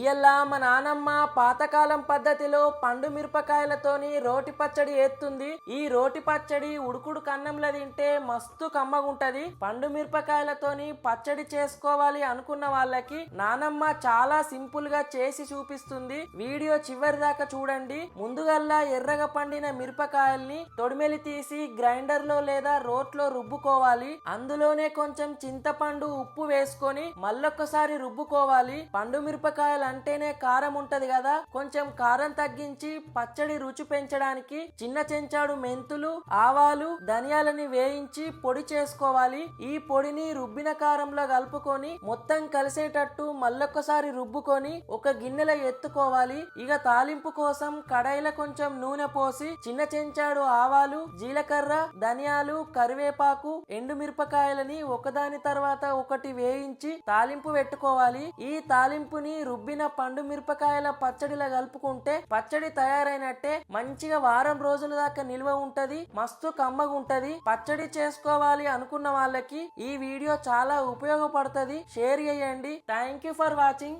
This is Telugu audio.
ఇయల్ల మా నానమ్మ పాతకాలం పద్ధతిలో పండు మిరపకాయలతోని రోటి పచ్చడి ఏత్తుంది. ఈ రోటి పచ్చడి ఉడుకుడు కన్నంలో తింటే మస్తు కమ్మగుంటది. పండు మిరపకాయలతోని పచ్చడి చేసుకోవాలి అనుకున్న వాళ్ళకి నానమ్మ చాలా సింపుల్గా చేసి చూపిస్తుంది. వీడియో చివరి దాకా చూడండి. ముందుగల్లా ఎర్రగా పండిన మిరపకాయల్ని తొడిమెలి తీసి గ్రైండర్లో లేదా రోట్లో రుబ్బుకోవాలి. అందులోనే కొంచెం చింతపండు ఉప్పు వేసుకొని మళ్ళొక్కసారి రుబ్బుకోవాలి. పండు మిరపకాయలు అంటేనే కారం ఉంటది కదా. కొంచెం కారం తగ్గించి పచ్చడి రుచి పెంచడానికి చిన్న చెంచాడు మెంతులు ఆవాలు ధనియాలని వేయించి పొడి చేసుకోవాలి. ఈ పొడిని రుబ్బిన కారంలో కలుపుకొని మొత్తం కలిసేటట్టు మళ్ళొక్కసారి రుబ్బుకొని ఒక గిన్నెలో ఎత్తుకోవాలి. ఇక తాలింపు కోసం కడాయిలో కొంచెం నూనె పోసి చిన్న చెంచాడు ఆవాలు జీలకర్ర ధనియాలు కరివేపాకు ఎండు మిరపకాయలని ఒకదాని తర్వాత ఒకటి వేయించి తాలింపు పెట్టుకోవాలి. ఈ తాలింపుని రుబ్బి రుబ్బిన పండు మిరపకాయల పచ్చడిలా కలుపుకుంటే పచ్చడి తయారైనట్టే మంచిగా వారం రోజుల దాకా నిల్వ ఉంటది మస్తు కమ్మగుంటది. పచ్చడి చేసుకోవాలి అనుకున్న వాళ్ళకి ఈ వీడియో చాలా ఉపయోగపడుతుంది. షేర్ చేయండి. Thank you for watching